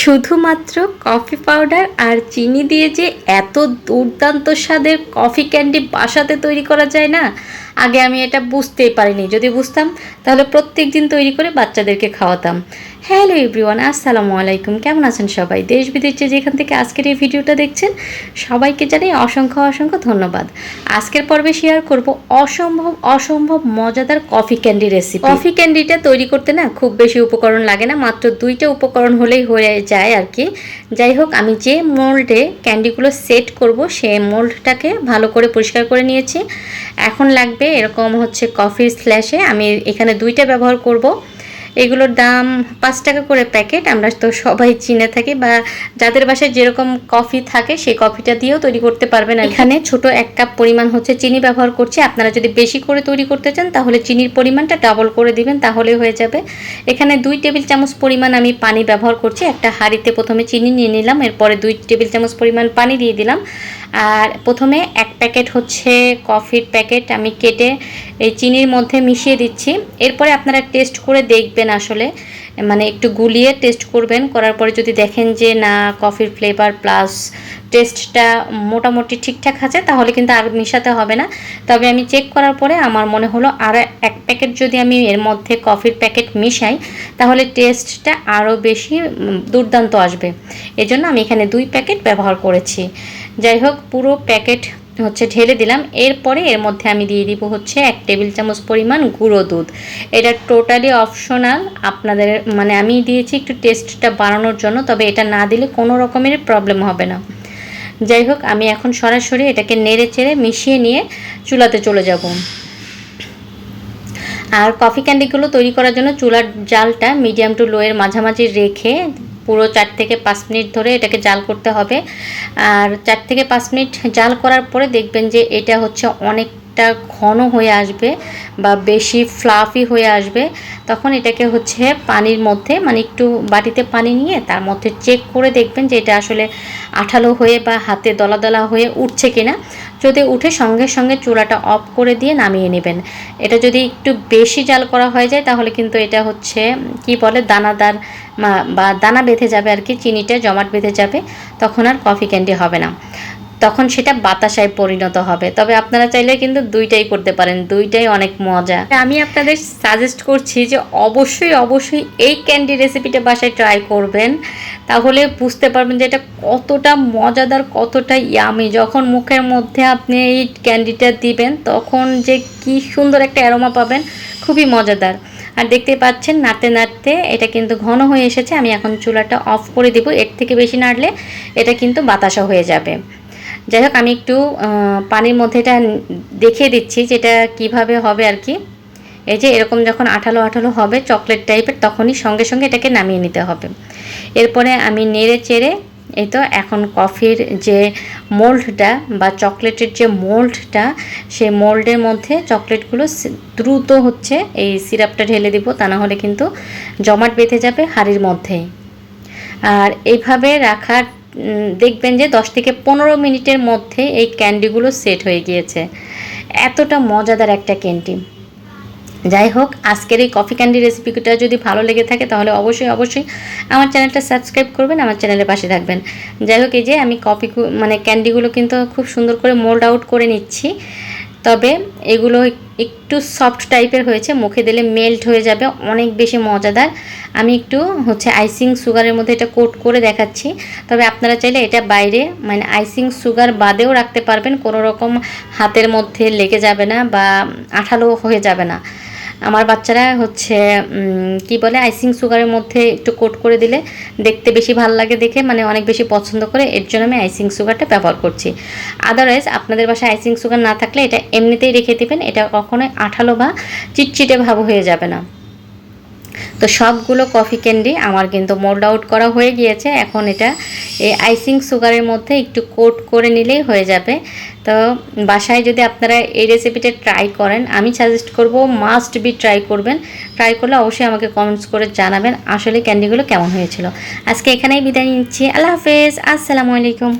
শুধুমাত্র coffee powder আর চিনি দিয়ে যে এত দুর্দান্ত স্বাদের কফি ক্যান্ডি বাসাতে তৈরি করা যায় না, আগে আমি এটা বুঝতেই পারিনি। যদি বুঝতাম, তাহলে প্রত্যেক দিন তৈরি করে বাচ্চাদেরকে খাওয়াতাম। হ্যালো এভরিওয়ান, আসসালামু আলাইকুম। কেমন আছেন সবাই? দেশ বিদেশে যেখান থেকে আজকের এই ভিডিওটা দেখছেন, সবাইকে জানাই অসংখ্য অসংখ্য ধন্যবাদ। আজকের পর্বে শেয়ার করব অসম্ভব অসম্ভব মজাদার কফি ক্যান্ডি রেসিপি কফি ক্যান্ডিটা তৈরি করতে না খুব বেশি উপকরণ লাগে না, মাত্র দুইটা উপকরণ হলেই হয়ে যায় আর কি যাই হোক, আমি যে মোল্ডে ক্যান্ডিগুলো সেট করব, সেই মোল্ডটাকে ভালো করে পরিষ্কার করে নিয়েছি। এখন লাগবে এরকম হচ্ছে কফির স্ল্যাশে আমি এখানে দুইটা ব্যবহার করব। এগুলোর দাম পাঁচ টাকা করে প্যাকেট। আমরা তো সবাই চিনে থাকি বা যাদের বাসায় যেরকম কফি থাকে, সেই কফিটা দিয়েও তৈরি করতে পারবেন এখানে ছোট এক কাপ পরিমাণ হচ্ছে চিনি ব্যবহার করছি। আপনারা যদি বেশি করে তৈরি করতে চান, তাহলে চিনির পরিমাণটা ডাবল করে দিবেন, তাহলে হয়ে যাবে। এখানে দুই টেবিল চামচ পরিমাণ আমি পানি ব্যবহার করছি। একটা হাঁড়িতে প্রথমে চিনি নিয়ে নিলাম, এরপরে দুই টেবিল চামচ পরিমাণ পানি দিয়ে দিলাম। আর প্রথমে এক প্যাকেট হচ্ছে কফির প্যাকেট। আমি কেটে এই চিনির মধ্যে মিশিয়ে দিচ্ছি। এরপরে আপনারা টেস্ট করে দেখবেন আসলে মানে একটু গুলিয়ে টেস্ট করবেন, করার পরে যদি দেখেন যে না কফির ফ্লেভার প্লাস টেস্টটা মোটামুটি ঠিকঠাক আছে, তাহলে কিন্তু আর মিশাতে হবে না। তবে আমি চেক করার পরে আমার মনে হলো আর এক প্যাকেট যদি আমি এর মধ্যে কফির প্যাকেট মিশাই, তাহলে টেস্টটা আরও বেশি দুর্দান্ত আসবে। এজন্য আমি এখানে দুই প্যাকেট ব্যবহার করেছি। যাই হোক, পুরো প্যাকেট হচ্ছে ঢেলে দিলাম। এরপরে এর মধ্যে আমি দিয়ে দিব হচ্ছে এক টেবিল চামচ পরিমাণ গুঁড়ো দুধ। এটা টোটালি অপশনাল আপনাদের মানে আমি দিয়েছি একটু টেস্টটা বাড়ানোর জন্য, তবে এটা না দিলে কোনো রকমের প্রবলেম হবে না। যাই হোক, আমি এখন সরাসরি এটাকে নেড়ে চেড়ে মিশিয়ে নিয়ে চুলাতে চলে যাব। আর কফি ক্যান্ডিগুলো তৈরি করার জন্য চুলার জালটা মিডিয়াম টু লোয়ের মাঝামাঝি রেখে পুরো চার থেকে পাঁচ মিনিট ধরে এটাকে জাল করতে হবে। আর চার থেকে পাঁচ মিনিট জাল করার পরে দেখবেন যে এটা হচ্ছে অনেক অনেকটা ঘন হয়ে আসবে বা বেশি ফ্লাফি হয়ে আসবে, তখন এটাকে হচ্ছে পানির মধ্যে মানে একটু বাটিতে পানি নিয়ে তার মধ্যে চেক করে দেখবেন যে এটা আসলে আঠালো হয়ে বা হাতে দলা দলা হয়ে উঠছে কিনা। যদি উঠে সঙ্গে সঙ্গে চুলাটা অফ করে দিয়ে নামিয়ে নেবেন। এটা যদি একটু বেশি জাল করা হয়ে যায়, তাহলে কিন্তু এটা হচ্ছে, কি বলে, দানাদার বা দানা বেঁধে যাবে আর কি, চিনিটা জমাট বেঁধে যাবে, তখন আর কফি ক্যান্ডি হবে না। তখন সেটা বাতাসায় পরিণত হবে। তবে আপনারা চাইলে কিন্তু দুইটাই করতে পারেন, দুইটাই অনেক মজা। আমি আপনাদের সাজেস্ট করছি যে অবশ্যই অবশ্যই এই ক্যান্ডি রেসিপিটা বাসায় ট্রাই করবেন। তাহলে বুঝতে পারবেন যে এটা কতটা মজাদার, কতটা ইয়ামি যখন মুখের মধ্যে আপনি এই ক্যান্ডিটা দিবেন, তখন যে কি সুন্দর একটা অ্যারোমা পাবেন, খুবই মজাদার। আর দেখতে পাচ্ছেন, নাড়তে নাড়তে এটা কিন্তু ঘন হয়ে এসেছে। আমি এখন চুলাটা অফ করে দিব। এর থেকে বেশি নাড়লে এটা কিন্তু বাতাসা হয়ে যাবে। যাই হোক, আমি একটু পানির মধ্যে এটা দেখিয়ে দিচ্ছি যেটা কীভাবে হবে আর কি। এই যে এরকম যখন আঠালো আঠালো হবে চকলেট টাইপের, তখনই সঙ্গে সঙ্গে এটাকে নামিয়ে নিতে হবে। এরপরে আমি নেড়ে চেড়ে, এই তো এখন কফির যে মোল্ডটা বা চকলেটের যে মোল্ডটা, সেই মোল্ডের মধ্যে চকলেটগুলো দ্রুত হচ্ছে এই সিরাপটা ঢেলে দিব, তা না হলে কিন্তু জমাট বেঁধে যাবে হাড়ির মধ্যেই। আর এইভাবে রাখার দেখবেন যে দশ থেকে পনেরো মিনিটের মধ্যে এই ক্যান্ডিগুলো সেট হয়ে গিয়েছে। এতটা মজাদার একটা ক্যান্ডি। যাই হোক, আজকের এই কফি ক্যান্ডি রেসিপিটা যদি ভালো লেগে থাকে, তাহলে অবশ্যই অবশ্যই আমার চ্যানেলটা সাবস্ক্রাইব করবেন, আমার চ্যানেলের পাশে থাকবেন। যাই হোক, এই যে আমি কফি মানে ক্যান্ডিগুলো কিন্তু খুব সুন্দর করে মোল্ড আউট করে নিচ্ছি। তবে এগুলো একটু সফট টাইপের হয়েছে, মুখে দিলে মেল্ট হয়ে যাবে, অনেক বেশি মজাদার। আমি একটু হচ্ছে আইসিং সুগারের মধ্যে এটা কোট করে দেখাচ্ছি। তবে আপনারা চাইলে এটা বাইরে মানে আইসিং সুগার বাদেও রাখতে পারবেন, কোনো রকম হাতের মধ্যে লেগে যাবে না বা আঠালো হয়ে যাবে না। আমার বাচ্চারা হচ্ছে কি বলে আইসিং সুগারের মধ্যে একটু কোট করে দিলে দেখতে বেশি ভালো লাগে দেখে মানে অনেক বেশি পছন্দ করে, এর জন্য আমি আইসিং সুগারটা ব্যবহার করছি। আদারওয়াইজ আপনাদের বাসায় আইসিং সুগার না থাকলে এটা এমনিতেই রেখে দেবেন, এটা কখনোই আঠালো বা চিটচিটে ভাব হয়ে যাবে না। তো সবগুলো কফি ক্যান্ডি আমার কিন্তু মোল্ড আউট করা হয়ে গিয়েছে। এখন এটা এই আইসিং সুগারের মধ্যে একটু কোট করে নিলেই হয়ে যাবে। তো বাসায় যদি আপনারা এই রেসিপিটা ট্রাই করেন, আমি সাজেস্ট করব মাস্ট বি ট্রাই করবেন। ট্রাই করলে অবশ্যই আমাকে কমেন্টস করে জানাবেন আসলে ক্যান্ডিগুলো কেমন হয়েছিল। আজকে এখানেই বিদায় নিচ্ছি। আল্লাহ হাফেজ। আসসালামু আলাইকুম।